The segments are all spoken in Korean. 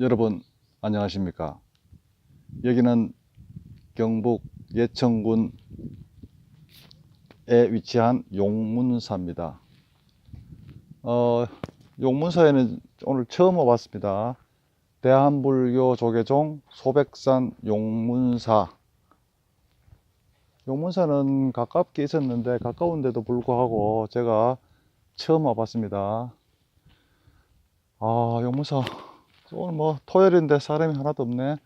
여러분 안녕하십니까? 여기는 경북 예천군에 위치한 용문사입니다. 어, 용문사에는 오늘 처음 와봤습니다. 대한불교 조계종 소백산 용문사. 용문사는 가깝게 있었는데 가까운데도 불구하고 제가 처음 와봤습니다. 아 용문사 오늘 뭐 토요일인데 사람이 하나도 없네.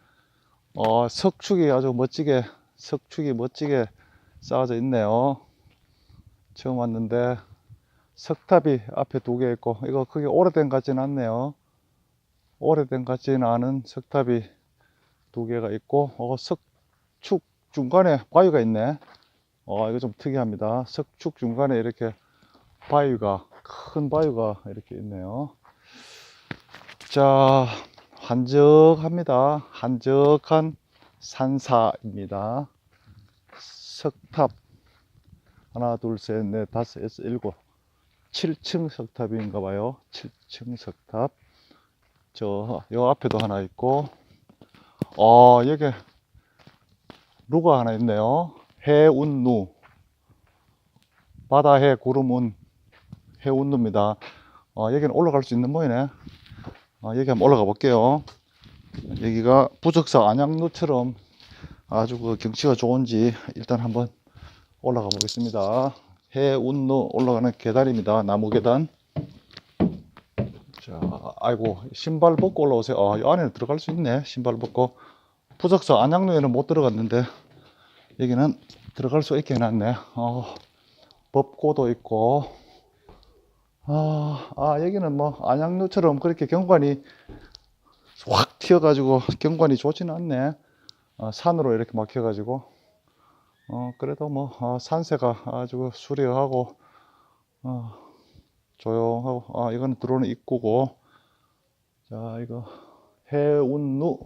어, 석축이 아주 멋지게, 석축이 멋지게 쌓아져 있네요. 처음 왔는데 석탑이 앞에 두 개 있고, 이거 크게 오래된 것 같지는 않네요. 오래된 것 같지는 않은 석탑이 두 개가 있고, 어, 석축 중간에 바위가 있네. 어, 이거 좀 특이합니다. 석축 중간에 이렇게 바위가, 큰 바위가 이렇게 있네요. 자, 한적합니다. 한적한 산사입니다. 석탑. 하나, 둘, 셋, 넷, 다섯, 여섯, 일곱. 7층 석탑인가 봐요. 7층 석탑. 저, 요 앞에도 하나 있고. 어, 여기 루가 하나 있네요. 해운루. 바다해 구름운 해운루입니다. 어, 여기는 올라갈 수 있는 모이네. 어, 여기 한번 올라가 볼게요. 여기가 부적사 안양루처럼 아주 그 경치가 좋은지 일단 한번 올라가 보겠습니다. 해운로 올라가는 계단입니다. 나무 계단. 자, 아이고, 신발 벗고 올라오세요. 아, 이 안에 들어갈 수 있네. 신발 벗고. 부적사 안양로에는 못 들어갔는데, 여기는 들어갈 수 있게 해놨네. 어, 법고도 있고, 아, 아, 여기는 뭐, 안양로처럼 그렇게 경관이 확 튀어가지고 경관이 좋지는 않네. 어, 산으로 이렇게 막혀가지고. 어, 그래도 뭐, 아, 산세가 아주 수려하고, 어, 조용하고, 아, 이거는 들어오는 입구고. 자, 이거, 해운루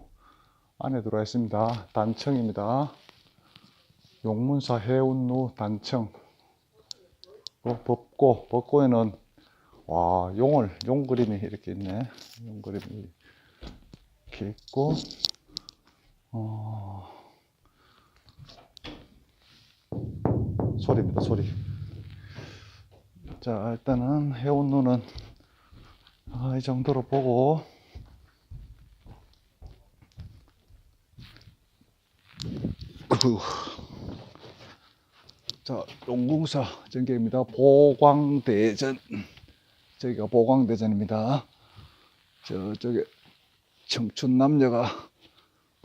안에 들어와 있습니다. 단청입니다. 용문사 해운루 단청. 어, 법고, 법고에는 와, 용을, 용 그림이 이렇게 있네. 용 그림이 이렇게 있고, 어, 소리입니다, 소리. 자, 일단은 해운루는 아, 이 정도로 보고. 자, 용궁사 전개입니다. 보광대전. 저기가 보광대전입니다. 저쪽에 청춘 남녀가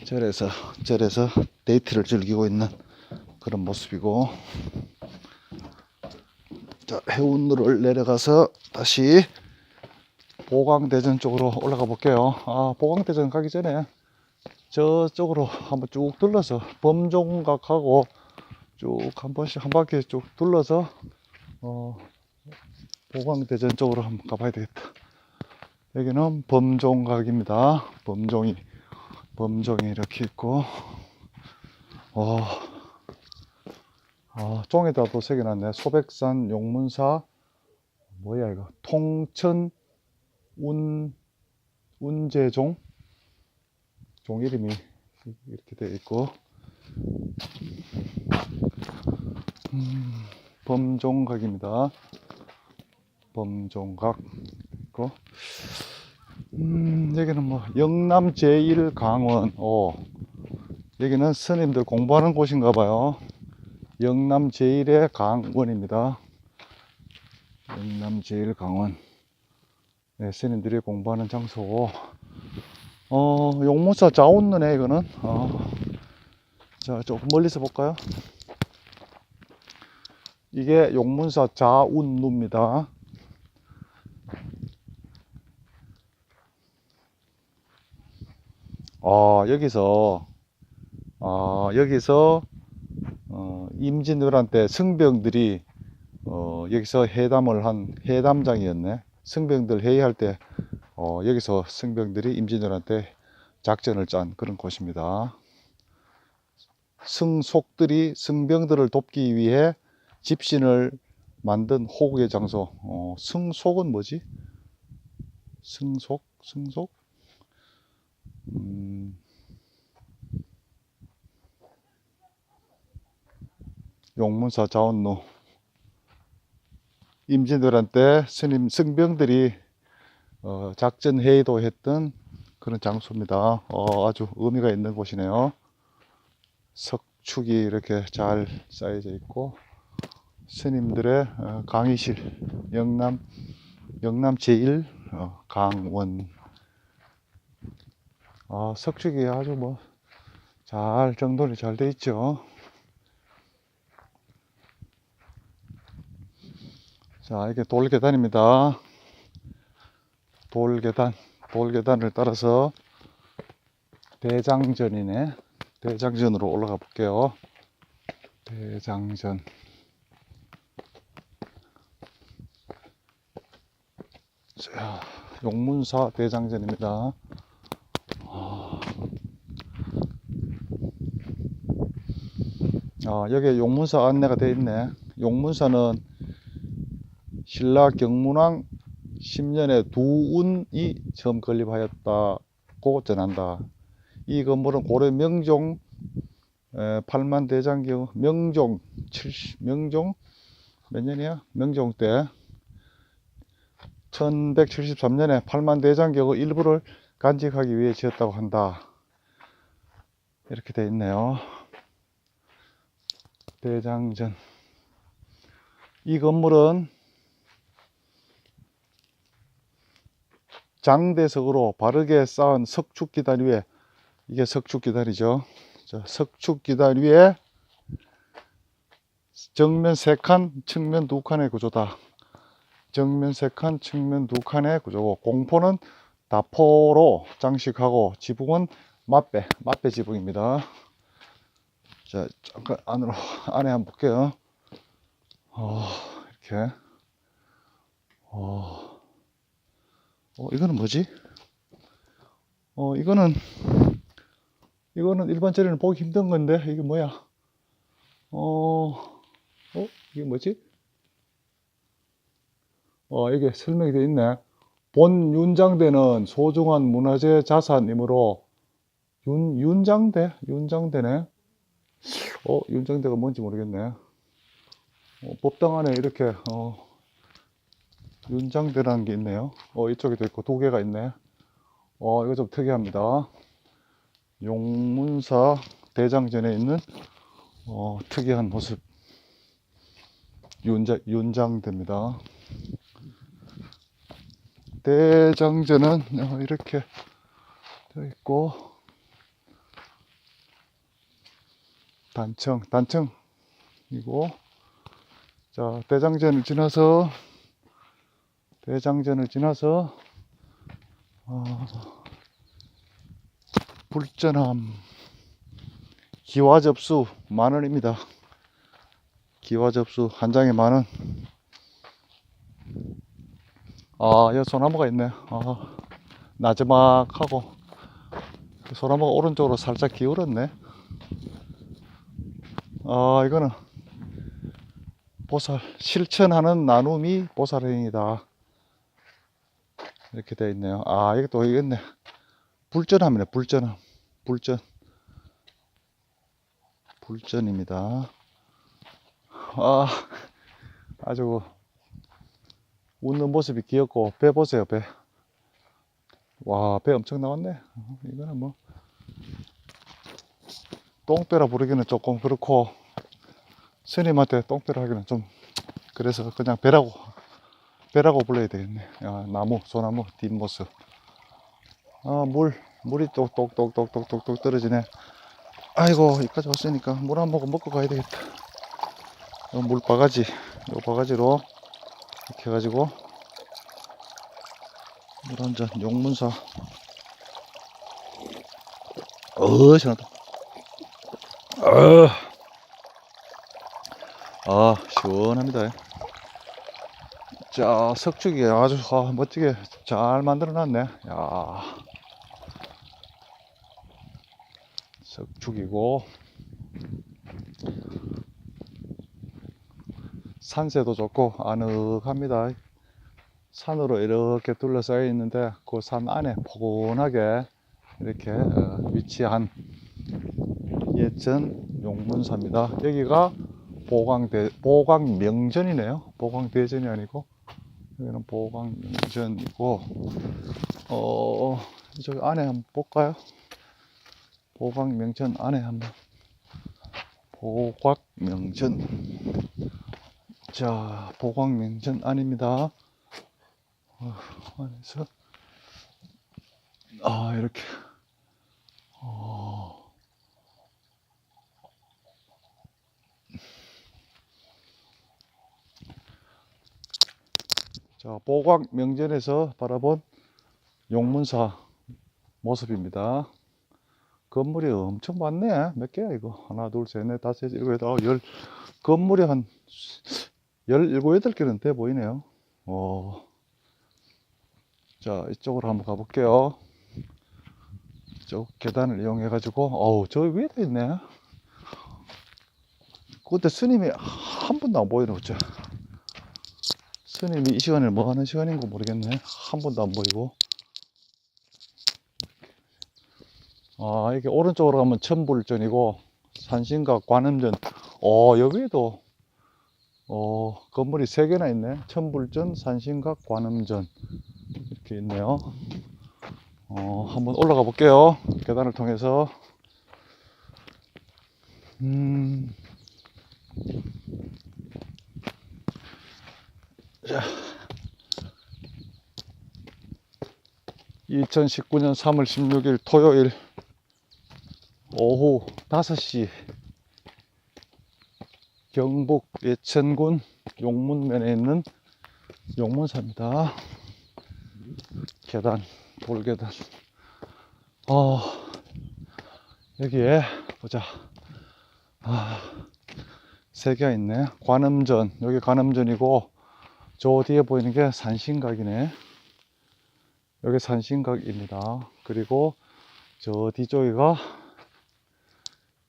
절에서 절에서 데이트를 즐기고 있는 그런 모습이고 자 해운로를 내려가서 다시 보광대전 쪽으로 올라가 볼게요. 아 보광대전 가기 전에 저쪽으로 한번 쭉 둘러서 범종각하고 쭉 한 번씩 한 바퀴 쭉 둘러서 어 보광대전 쪽으로 한번 가봐야 되겠다. 여기는 범종각입니다. 범종이, 범종이 이렇게 있고, 어, 아, 종에다도 새겨놨네. 소백산 용문사, 뭐야, 이거. 통천 운, 운제종? 종 이름이 이렇게 되어 있고, 음, 범종각입니다. 범종각. 있고 음, 여기는 뭐 영남 제1강원. 오. 여기는 스님들 공부하는 곳인가 봐요. 영남 제1의 강원입니다. 영남 제1 강원. 네, 스님들이 공부하는 장소고 어 용문사 자운루네 이거는. 어, 자 조금 멀리서 볼까요? 이게 용문사 자운루입니다 어, 여기서, 어, 여기서, 어, 임진왜란 승병들이, 어, 여기서 회담을 한 회담장이었네. 승병들 회의할 때, 어, 여기서 승병들이 임진왜란 때 작전을 짠 그런 곳입니다. 승속들이 승병들을 돕기 위해 집신을 만든 호국의 장소. 어, 승속은 뭐지? 승속? 승속? 음, 용문사 자원로 임진왜란 때 스님 승병들이 어, 작전 회의도 했던 그런 장소입니다. 어, 아주 의미가 있는 곳이네요. 석축이 이렇게 잘 쌓여져 있고 스님들의 어, 강의실 영남 영남 제1 어, 강원 아, 석축이 아주 뭐 잘 정돈이 잘 돼 있죠. 자, 이게 돌계단입니다. 돌계단, 돌계단을 따라서 대장전이네. 대장전으로 올라가 볼게요. 대장전. 자, 용문사 대장전입니다. 아, 여기 용문사 안내가 되어 있네. 용문사는 신라 경문왕 10년에 두운이 처음 건립하였다고 전한다. 이 건물은 고려 명종 8만 대장경 명종 70 명종 몇 년이야? 명종 때 1173년에 8만 대장경의 일부를 간직하기 위해 지었다고 한다. 이렇게 되어 있네요. 대장전. 이 건물은 장대석으로 바르게 쌓은 석축 기단 위에 이게 석축 기단이죠. 자, 석축 기단 위에 정면 세 칸, 측면 두 칸의 구조다. 정면 세 칸, 측면 두 칸의 구조고 공포는 다포로 장식하고 지붕은 맞배, 맞배 지붕입니다. 자, 잠깐 안으로 안에 한번 볼게요. 어, 이렇게. 어, 어, 이거는 뭐지? 어, 이거는 이거는 일반적으로는 보기 힘든 건데 이게 뭐야? 어, 어, 이게 뭐지? 어, 이게 설명이 되어 있네. 본 윤장대는 소중한 문화재 자산이므로 윤 윤장대 윤장대네. 어, 윤장대가 뭔지 모르겠네. 어, 법당 안에 이렇게 어, 윤장대라는 게 있네요. 어, 이쪽에도 있고 두 개가 있네. 어, 이거 좀 특이합니다. 용문사 대장전에 있는 어, 특이한 모습. 윤자, 윤장대입니다. 대장전은 어, 이렇게 되어 있고 단청, 단청이고 자 대장전을 지나서 대장전을 지나서 어, 불전함 기와 접수 만 원입니다. 기와 접수 한 장에 만 원. 아, 여기 소나무가 있네. 아, 나지막하고 그 소나무가 오른쪽으로 살짝 기울었네. 아, 이거는 보살 실천하는 나눔이 보살행위다. 이렇게 되어 있네요. 아, 이게 또 있네. 불전함이네. 불전함. 불전. 불전입니다. 아, 아주 웃는 모습이 귀엽고 배 보세요, 배. 와, 배 엄청 나왔네. 어, 이거는 뭐 똥배라 부르기는 조금 그렇고 스님한테 똥배라 하기는 좀 그래서 그냥 배라고 배라고 불러야 되겠네. 야, 나무, 소나무 뒷모습. 아, 물, 물이 또 똑똑똑똑똑똑 떨어지네. 아이고, 여기까지 왔으니까 물 한 모금 먹고 가야 되겠다. 요물 바가지, 요 바가지로 이렇게 해가지고 물 한 잔, 용문사. 어, 시원하다. 아, 아 시원합니다. 자, 석축이 아주 아, 멋지게 잘 만들어 놨네. 야. 석축이고, 산세도 좋고, 아늑합니다. 산으로 이렇게 둘러싸여 있는데, 그 산 안에 포근하게 이렇게 어, 위치한 예전 용문사입니다. 여기가 보광대 보광명전이네요. 보광대전이 아니고 여기는 보광명전이고 어 저기 안에 한번 볼까요? 보광명전 안에 한번 보광명전 자 보광명전 안입니다. 어, 안에서 아 이렇게 보광 명전에서 바라본 용문사 모습입니다. 건물이 엄청 많네. 몇 개야 이거? 하나, 둘, 셋, 넷, 다섯, 일곱, 여덟, 아홉, 열. 건물이 한 열일곱, 여덟 개는 돼 보이네요. 어. 자, 이쪽으로 한번 가볼게요. 이쪽 계단을 이용해 가지고 어우, 저 위에도 있네. 그때 스님이 한 번도 안 보이네, 어째. 스님이 이 시간에 뭐 하는 시간인가 모르겠네. 한 번도 안 보이고. 아, 이게 오른쪽으로 가면 천불전이고, 산신각 관음전. 어, 여기에도, 어, 건물이 세 개나 있네. 천불전, 산신각 관음전. 이렇게 있네요. 어, 한번 올라가 볼게요. 계단을 통해서. 음. 자. 2019년 3월 16일 토요일 오후 5시 경북 예천군 용문면에 있는 용문사입니다. 계단, 돌계단. 어, 여기에 보자. 아, 세 개가 있네. 관음전, 여기 관음전이고, 저 뒤에 보이는 게 산신각이네. 여기 산신각입니다. 그리고 저 뒤쪽에가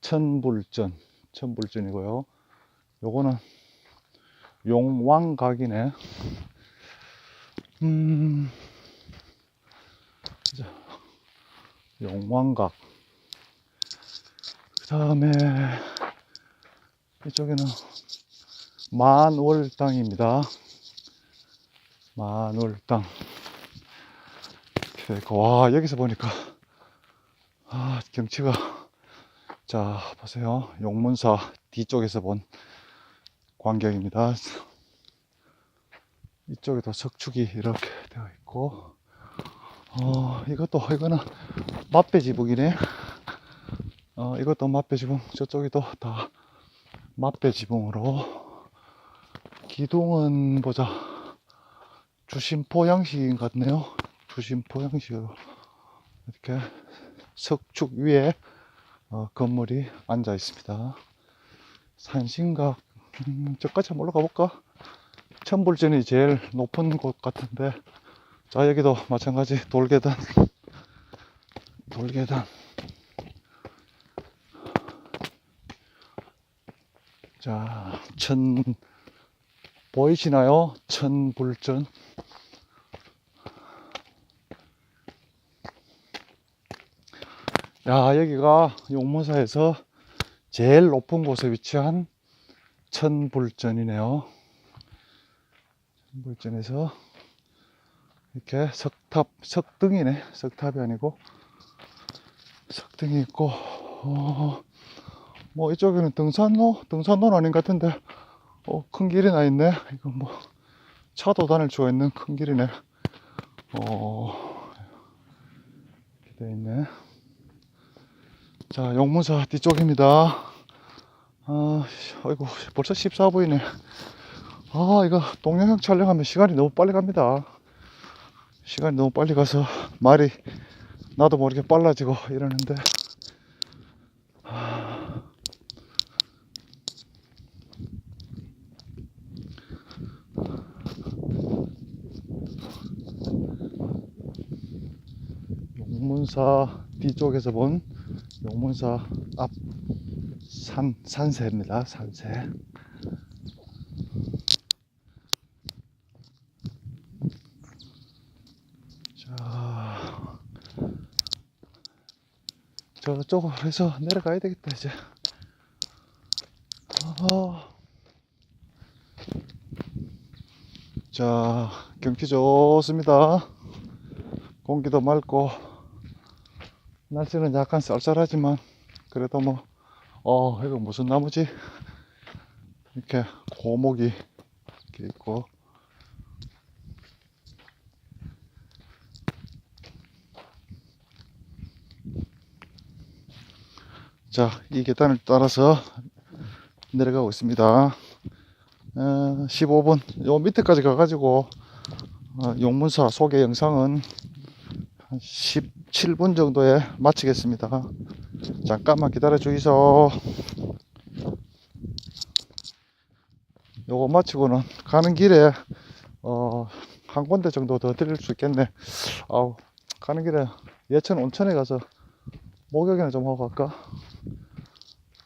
천불전, 천불전이고요. 요거는 용왕각이네. 음, 자, 용왕각. 그 다음에 이쪽에는 만월당입니다. 만월당. 이렇게 와, 여기서 보니까, 아, 경치가, 자, 보세요. 용문사 뒤쪽에서 본 광경입니다. 이쪽에도 석축이 이렇게 되어 있고, 어, 이것도, 이거는 맛배 지붕이네. 어, 이것도 맛배 지붕, 저쪽에도 다 맛배 지붕으로. 기둥은 보자. 주심포 양식 같네요. 주심포 양식으로. 이렇게 석축 위에 어, 건물이 앉아 있습니다. 산신각, 음, 저까지 한번 올라가 볼까? 천불전이 제일 높은 곳 같은데, 자, 여기도 마찬가지 돌계단, 돌계단. 자, 천, 보이시나요? 천불전. 야, 여기가 용문사에서 제일 높은 곳에 위치한 천불전이네요. 천불전에서 이렇게 석탑, 석등이네. 석탑이 아니고 석등이 있고, 어, 뭐 이쪽에는 등산로, 등산로는 아닌 것 같은데, 어, 큰 길이 나 있네. 이거 뭐 차도 다닐 수가 있는 큰 길이네. 어, 이렇게 돼 있네. 자, 용문사 뒤쪽입니다. 아, 아이고, 벌써 14분이네. 아, 이거 동영상 촬영하면 시간이 너무 빨리 갑니다. 시간이 너무 빨리 가서 말이 나도 모르게 빨라지고 이러는데. 아. 용문사 뒤쪽에서 본 용문사 앞 산, 산세입니다. 산세. 자, 저쪽으로 해서 내려가야 되겠다 이제 어. 자 경치 좋습니다 공기도 맑고 날씨는 약간 쌀쌀하지만 그래도 뭐 어, 이거 무슨 나무지? 이렇게 고목이 이렇게 있고 자, 이 계단을 따라서 내려가고 있습니다. 어, 15분, 요 밑에까지 가가지고 어, 용문사 소개 영상은 한 17분 정도에 마치겠습니다. 잠깐만 기다려 주이소. 요거 마치고는 가는 길에 어, 한 군데 정도 더 드릴 수 있겠네. 아우, 가는 길에 예천 온천에 가서 목욕이나 좀 하고 갈까?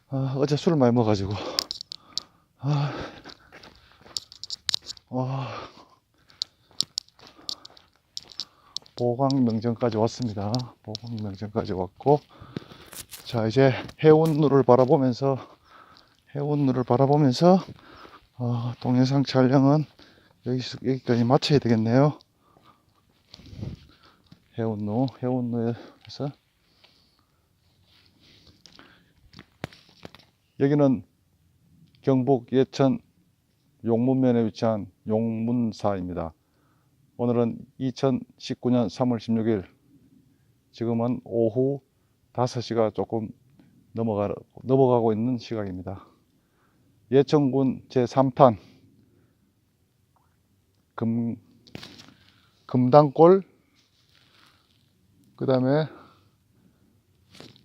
아, 어제 술을 많이 먹어가지고. 아, 와. 보광명정까지 왔습니다. 보광명정까지 왔고, 자, 이제 해운루를 바라보면서, 해운루를 바라보면서, 어, 동영상 촬영은 여기, 여기까지 마쳐야 되겠네요. 해운루, 해운루에서. 여기는 경북 예천 용문면에 위치한 용문사입니다. 오늘은 2019년 3월 16일, 지금은 오후 5시가 조금 넘어가, 넘어가고 있는 시각입니다. 예천군 제3탄 금, 금당골, 그 다음에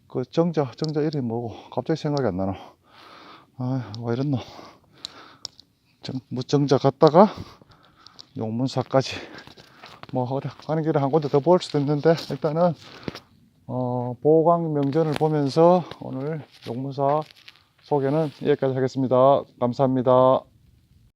그 정자, 정자 이름이 뭐고, 갑자기 생각이 안 나노. 아, 왜 이랬노. 정, 무정자 갔다가 용문사까지 뭐 가는 길에 한 군데 더 볼 수도 있는데 일단은 어, 보강 명전을 보면서 오늘 용문사 소개는 여기까지 하겠습니다. 감사합니다.